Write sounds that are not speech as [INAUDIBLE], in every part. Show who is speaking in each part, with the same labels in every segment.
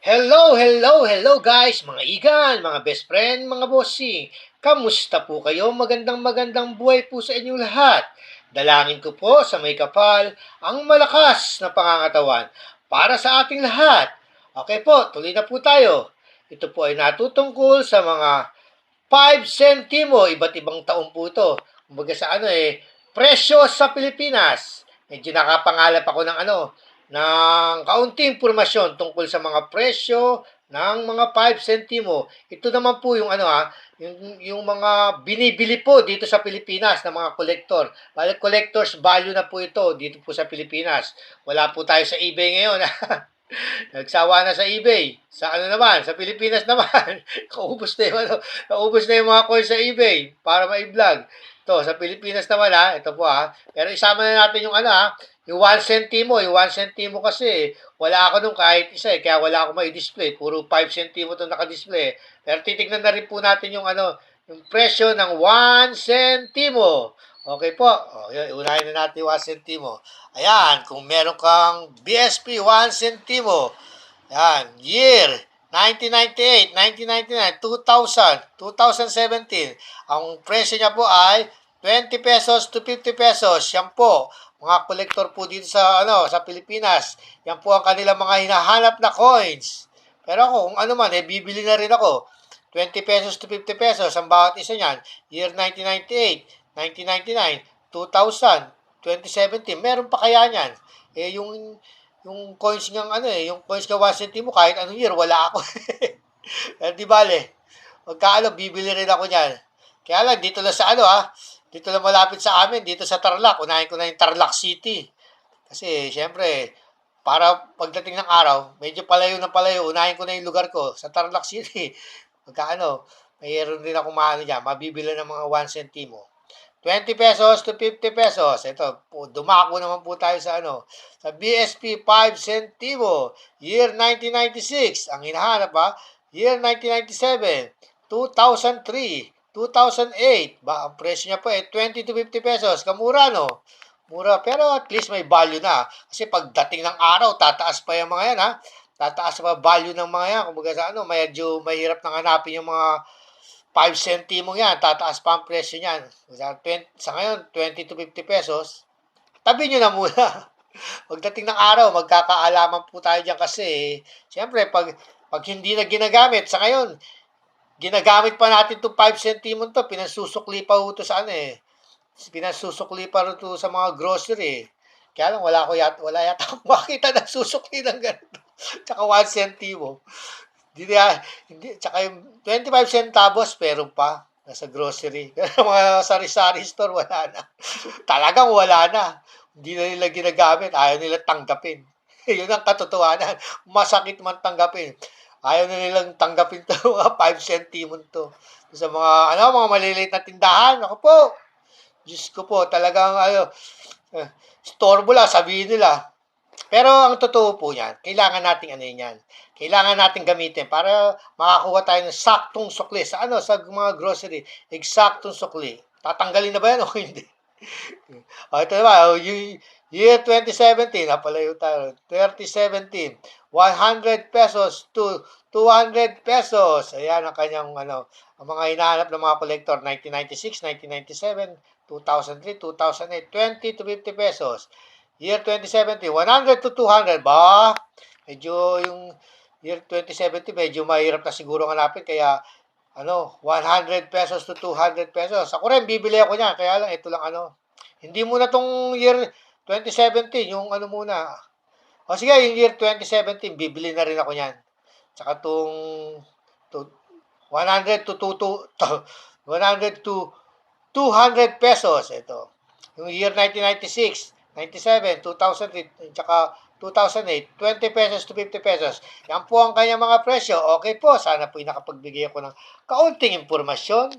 Speaker 1: Hello, hello, hello guys, mga igan, mga best friend, mga bossing. Kamusta po kayo? Magandang magandang buhay po sa inyong lahat. Dalangin ko po sa may kapal ang malakas na pangangatawan para sa ating lahat. Okay po, tuloy na po tayo. Ito po ay natutungkol sa mga 5 centimo, iba't ibang taon po ito. Kumbaga sa ano eh, presyo sa Pilipinas. Medyo nakapangalap ako ng ano, ng kaunting impormasyon tungkol sa mga presyo ng mga 5 centimo. Ito naman po yung ano ha, yung, yung mga binibili po dito sa Pilipinas ng mga collector. Balik collectors value na po ito dito po sa Pilipinas. Wala po tayo sa eBay ngayon. [LAUGHS] Nagsawa na sa eBay. Sa ano naman, sa Pilipinas naman. [LAUGHS] Kaubos na yung, ano, kaubos na yung mga coins sa eBay para ma-vlog. Ito, sa Pilipinas naman ha, ito po ha. Pero isama na natin yung ano ha, yung 1 centimo, yung 1 centimo kasi, wala ako nung kahit isa eh, kaya wala ako may display Puro 5 centimo itong naka-display. Pero titignan na rin po natin yung ano, yung presyo ng 1 centimo. Okay po. O, yun, unahin na natin yung 1 centimo. Ayan, kung meron kang BSP 1 centimo, ayan, year 1998, 1999, 2000, 2017, ang presyo niya po ay 20 pesos to 50 pesos. Yan po, mga kolektor po dito sa ano sa Pilipinas. Yan po ang kanilang mga hinahanap na coins. Pero ako, kung ano man, eh, bibili na rin ako. 20 pesos to 50 pesos ang bawat isa niyan. Year 1998, 1999, 2000, 2017, meron pa kaya niyan? Eh, yung yung coins ng ano eh, yung coins ka 1 centimo, kahit anong year, wala ako. Pero [LAUGHS] di bale, magkaano, bibili rin ako niyan. Kaya lang, dito lang sa ano ha, dito lang malapit sa amin, dito sa Tarlac. Unahin ko na yung Tarlac City. Kasi, syempre, para pagdating ng araw, medyo palayo na palayo, unahin ko na yung lugar ko sa Tarlac City. [LAUGHS] Magkaano, mayroon din ako maano dyan, mabibili ng mga 1 centimo. 20 pesos to 50 pesos. Ito, dumako naman po tayo sa ano, sa BSP 5 centimo, year 1996. Ang hinahanap ba? Year 1997, 2003, 2008. Ba, ang presyo niya po eh 20 to 50 pesos. Kamura no? Mura, pero at least may value na. Kasi pagdating ng araw, tataas pa yung mga yan ha. Tataas pa value ng mga yan. Kumbaga sa ano, medyo mahirap nang hanapin yung mga 5 centimo yan, tataas pa ang presyo niyan. Sa, 20, sa ngayon, 20 to 50 pesos. Tabi nyo na muna. [LAUGHS] Pagdating ng araw, magkakaalaman po tayo dyan kasi, siyempre, pag, pag hindi na ginagamit, sa ngayon, ginagamit pa natin itong 5 centimo to, pinasususukli pa ito sa ano eh. Pinasususukli pa ito sa mga grocery. Kaya lang, wala, ko yata, wala yata akong [LAUGHS] makita na susukli ng ganito. Tsaka 1 centimo. Hindi, hindi, tsaka yung 25 centavos, pero pa, nasa grocery. [LAUGHS] Pero mga sari-sari store, wala na. [LAUGHS] Talagang wala na. Hindi na nila ginagamit. Ayaw nila tanggapin. Yun ang katotohanan. Masakit man tanggapin. Ayaw na nilang tanggapin to [LAUGHS] mga 5 centimon to. Sa mga, ano, mga maliliit na tindahan. Ako po, Diyos ko po, talagang, ano, eh, store mo lang, sabihin nila. Pero ang totoo po yan, kailangan nating ano yan. Kailangan nating gamitin para makakuha tayo ng saktong sukli. Sa ano, sa mga grocery, eksaktong sukli. Tatanggalin na ba yan o [LAUGHS] hindi? o, ito naman, yung year 2017, napalayo tayo, 2017, 100 pesos to 200 pesos. Ayan ang kanyang, ano, ang mga hinahanap ng mga collector, 1996, 1997, 2003, 2008, 20 to 50 pesos. Year 2070, 100 to 200. Ba, medyo yung year 2070, medyo mahirap na siguro hanapin. Kaya, ano, 100 pesos to 200 pesos. Ako rin, bibili ako niyan. Kaya lang, ito lang ano. Hindi muna tong year 2017, yung ano muna. O sige, yung year 2017, bibili na rin ako niyan. Tsaka tong to, 100 to 2 to, [LAUGHS] 100 to 200 pesos. Ito. Yung year 1996, 97, 2003, tsaka 2008, 20 pesos to 50 pesos. Yan po ang kanyang mga presyo. Okay po, sana po nakapagbigay ako ng kaunting impormasyon,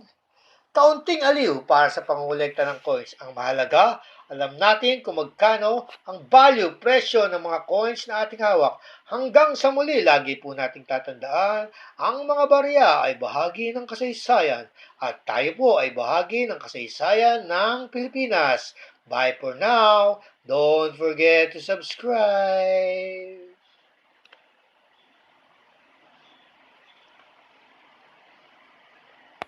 Speaker 1: kaunting aliw para sa pangungulekta ng coins. Ang mahalaga, alam natin kung magkano ang value, presyo ng mga coins na ating hawak. Hanggang sa muli, lagi po nating tatandaan, ang mga barya ay bahagi ng kasaysayan at tayo po ay bahagi ng kasaysayan ng Pilipinas. Bye for now. Don't forget to subscribe.